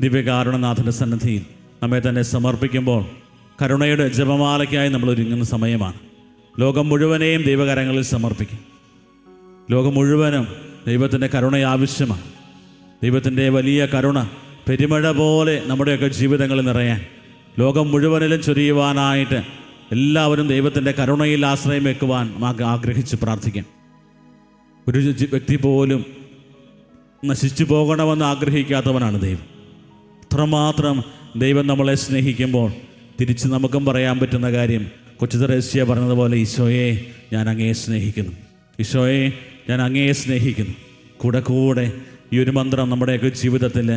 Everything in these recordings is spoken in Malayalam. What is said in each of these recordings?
ദിവ്യകാരുണനാഥന്റെ സന്നിധിയിൽ നമ്മെ തന്നെ സമർപ്പിക്കുമ്പോൾ കരുണയുടെ ജപമാലയ്ക്കായി നമ്മൾ ഒരുങ്ങുന്ന സമയമാണ്. ലോകം മുഴുവനെയും ദൈവകരങ്ങളിൽ സമർപ്പിക്കും. ലോകം മുഴുവനും ദൈവത്തിന്റെ കരുണ ആവശ്യമാണ്. ദൈവത്തിന്റെ വലിയ കരുണ പെരുമഴ പോലെ നമ്മുടെയൊക്കെ ജീവിതങ്ങളിൽ നിറയാൻ ലോകം മുഴുവനിലും ചൊരിയുവാനായിട്ട് എല്ലാവരും ദൈവത്തിന്റെ കരുണയിൽ ആശ്രയം വെക്കുവാൻ ആഗ്രഹിച്ച് പ്രാർത്ഥിക്കാം. ഒരു വ്യക്തി പോലും നശിച്ചു പോകണമെന്ന് ആഗ്രഹിക്കാത്തവനാണ് ദൈവം. അത്രമാത്രം ദൈവം നമ്മളെ സ്നേഹിക്കുമ്പോൾ തിരിച്ച് നമുക്കും പറയാൻ പറ്റുന്ന കാര്യം കൊച്ചു തെരേസ്യ പറഞ്ഞതുപോലെ ഈശോയെ ഞാൻ അങ്ങയെ സ്നേഹിക്കുന്നു. ഈശോയെ ഞാൻ അങ്ങയെ സ്നേഹിക്കുന്നു. കൂടെ കൂടെ ഈ ഒരു മന്ത്രം നമ്മുടെയൊക്കെ ജീവിതത്തിൽ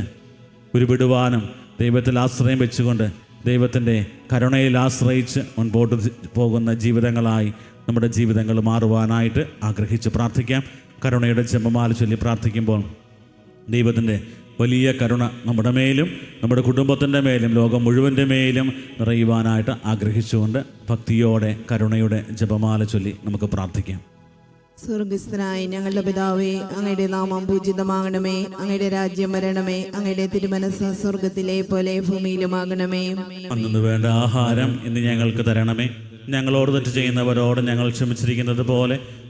ഒരു വിടുവാനും ദൈവത്തിൽ ആശ്രയം വെച്ചുകൊണ്ട് ദൈവത്തിന്റെ കരുണയിൽ ആശ്രയിച്ച് മുൻപോട്ട് പോകുന്ന ജീവിതങ്ങളായി നമ്മുടെ ജീവിതങ്ങൾ മാറുവാനായിട്ട് ആഗ്രഹിച്ച് പ്രാർത്ഥിക്കാം. കരുണയുടെ ജപമാല ചൊല്ലി പ്രാർത്ഥിക്കുമ്പോൾ ദൈവത്തിന്റെ വലിയ കരുണ നമ്മുടെ മേലും നമ്മുടെ കുടുംബത്തിന്റെ മേലും ലോകം മുഴുവന്റെ മേലും നിറയുവാനായിട്ട് ആഗ്രഹിച്ചുകൊണ്ട് ഭക്തിയോടെ കരുണയുടെ ജപമാല ചൊല്ലി നമുക്ക് പ്രാർത്ഥിക്കാം. സ്വർഗസ്ഥനായ ഞങ്ങളുടെ പിതാവേ അങ്ങയുടെ നാമം പൂജിതമാകണമേ അങ്ങയുടെ രാജ്യം വരണമേ അങ്ങയുടെ തിരുമനസ് സ്വർഗത്തിലെ പോലെ ഭൂമിയിലുമാകണമേ. അന്നു വേണ്ട ആഹാരം ഇന്ന് ഞങ്ങൾക്ക് തരണമേ. ഞങ്ങളോട് തെറ്റ് ചെയ്യുന്നവരോട് ഞങ്ങൾ ക്ഷമിച്ചിരിക്കുന്നത് പോലെ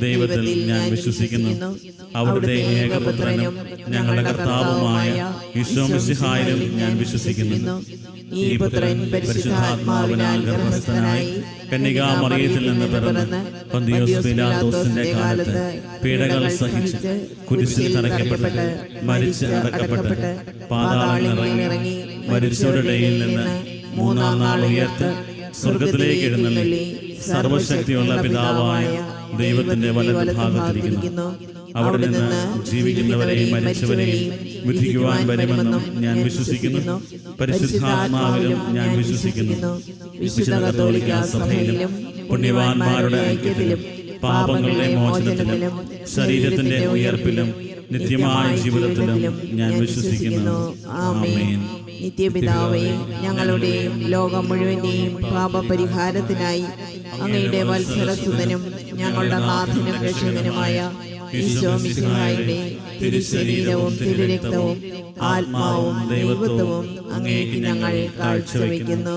ദൈവത്തിൽ ഞാൻ വിശ്വസിക്കുന്നു. അവിടുത്തെ ഏകപുത്രനും ഞങ്ങളുടെ കർത്താവുമായ വിശ്വമിസിഹായിലും ഞാൻ വിശ്വസിക്കുന്നു. ഈ പുത്രൻ പരിശുദ്ധാത്മാവിനാൽ ഗർഭസ്ഥനായി കന്യകാമറിയത്തിൽ നിന്ന് പിറന്ന് പന്തിയോസ് കാലത്ത് പീഡകൾ സഹിച്ച് കുരിശിൽ തറയ്ക്കപ്പെട്ട് മരിച്ച് അടക്കപ്പെട്ട് പാതാളങ്ങളിൽ ഇറങ്ങി മരിച്ചവരുടെ നിന്ന് മൂന്നാം നാൾ ഉയർത്ത് സ്വർഗത്തിലേക്ക് എഴുന്നള്ളി. സർവശക്തിയുള്ള പിതാവായ ദൈവത്തിന്റെ വലതുഭാഗത്തിരിക്കുന്നു. അവിടെ നിന്ന് ജീവിക്കുന്നവരെയും മരിച്ചവരെയും വിധിക്കുവാൻ വരുമെന്നും ഞാൻ വിശ്വസിക്കുന്നു. പരിശുദ്ധാത്മാവിലും ഞാൻ വിശ്വസിക്കുന്നു. വിശുദ്ധ കത്തോലിക്ക സഭയിലും പുണ്യവാന്മാരുടെ ഐക്യത്തിലും പാപങ്ങളുടെ മോചനത്തിലും ശരീരത്തിന്റെ ഉയർപ്പിലും നിത്യമായ ജീവിതത്തിലും ഞാൻ വിശ്വസിക്കുന്നു. ആമേൻ. നിത്യപിതാവേ ഞങ്ങളുടെയും ലോകം മുഴുവന്റെയും പാപപരിഹാരത്തിനായി അങ്ങയുടെ വത്സരസുതനും ഞങ്ങളുടെ നാഥനും രക്ഷകനുമായ തിരുശരീരവും തിരുരക്തവും ആത്മാവും ദൈവത്വവും അങ്ങേക്ക് ഞങ്ങൾ കാഴ്ചവെക്കുന്നു.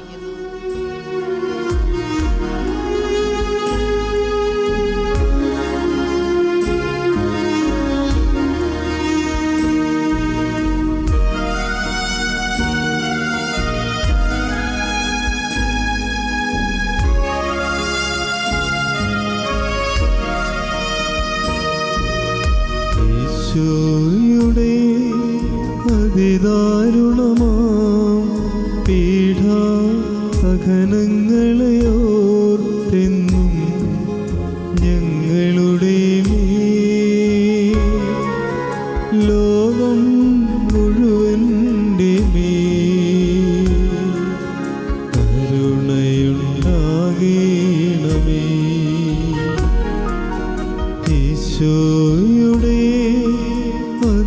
ഈശോയുടെ അതിദാരുണമാം പീഠ സഹനങ്ങളെ ഓർത്തെന്നും ഞങ്ങളുടെ ലോകം മുഴുവൻ കരുണയുണ്ടാകണമേ. ഈശോയുടെ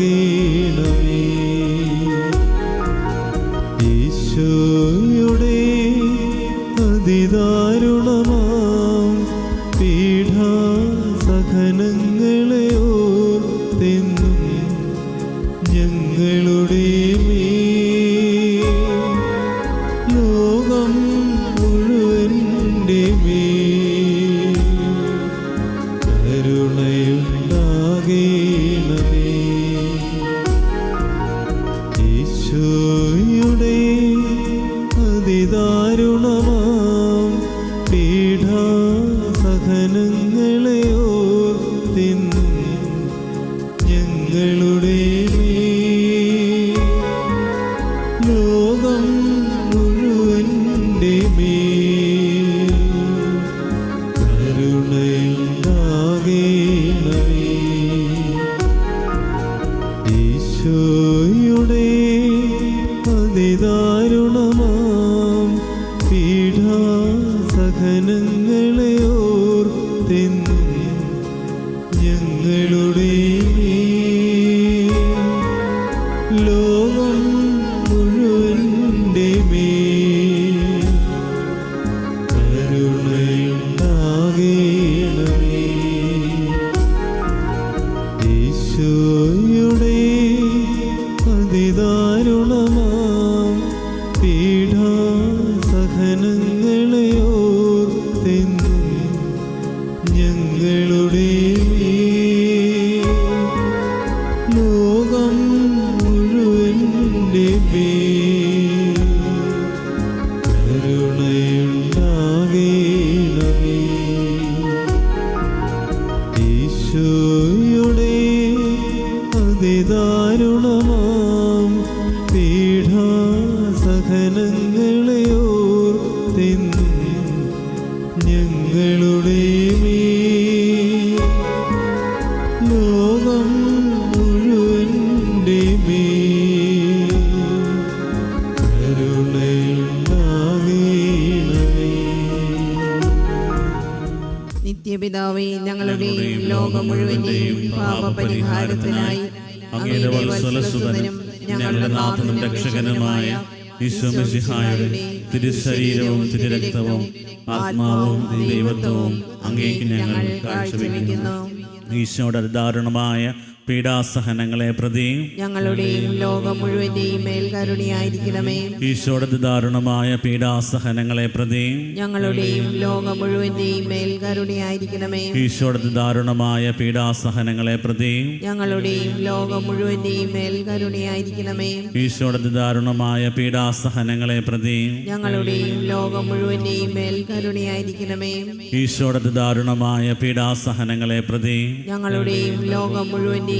കരുണയുണ്ടാകണമേ പാപപരിഹാരത്തിനായി അങ്ങയുടെ വത്സലസുതനും ഞങ്ങളുടെ നാഥനും രക്ഷകനുമായ ഈശ്വമിസിഹായുടെ തിരുശരീരവും തിരുരക്തവും ആത്മാവും ദൈവത്വവും അങ്ങേക്ക് ഞങ്ങൾ കാഴ്ചവെക്കുന്നു. ഈശോയുടെ ദാരുണമായ പീഡാസഹനങ്ങളെ പ്രതി ഞങ്ങളുടെയും ലോകം മുഴുവന്റെയും മേൽ കരുണയായിരിക്കണമേ. ഈശോയുടെ ദാരുണമായ പീഡാസഹനങ്ങളെ പ്രതി ഞങ്ങളുടെയും ലോകം മുഴുവന്റെയും മേൽ കരുണയായിരിക്കണമേ. ഈശോയുടെ ദാരുണമായ പീഡാസഹനങ്ങളെ പ്രതി ഞങ്ങളുടെയും ലോകം മുഴുവന്റെയും മേൽ കരുണയായിരിക്കണമേ. ഈശോയുടെ ദാരുണമായ പീഡാസഹനങ്ങളെ പ്രതി ഞങ്ങളുടെയും ലോകം മുഴുവന്റെയും മേൽ കരുണയായിരിക്കണമേ. ഈശോയുടെ ദാരുണമായ പീഡാസഹനങ്ങളെ പ്രതി ഞങ്ങളുടെയും ലോകം മുഴുവന്റെയും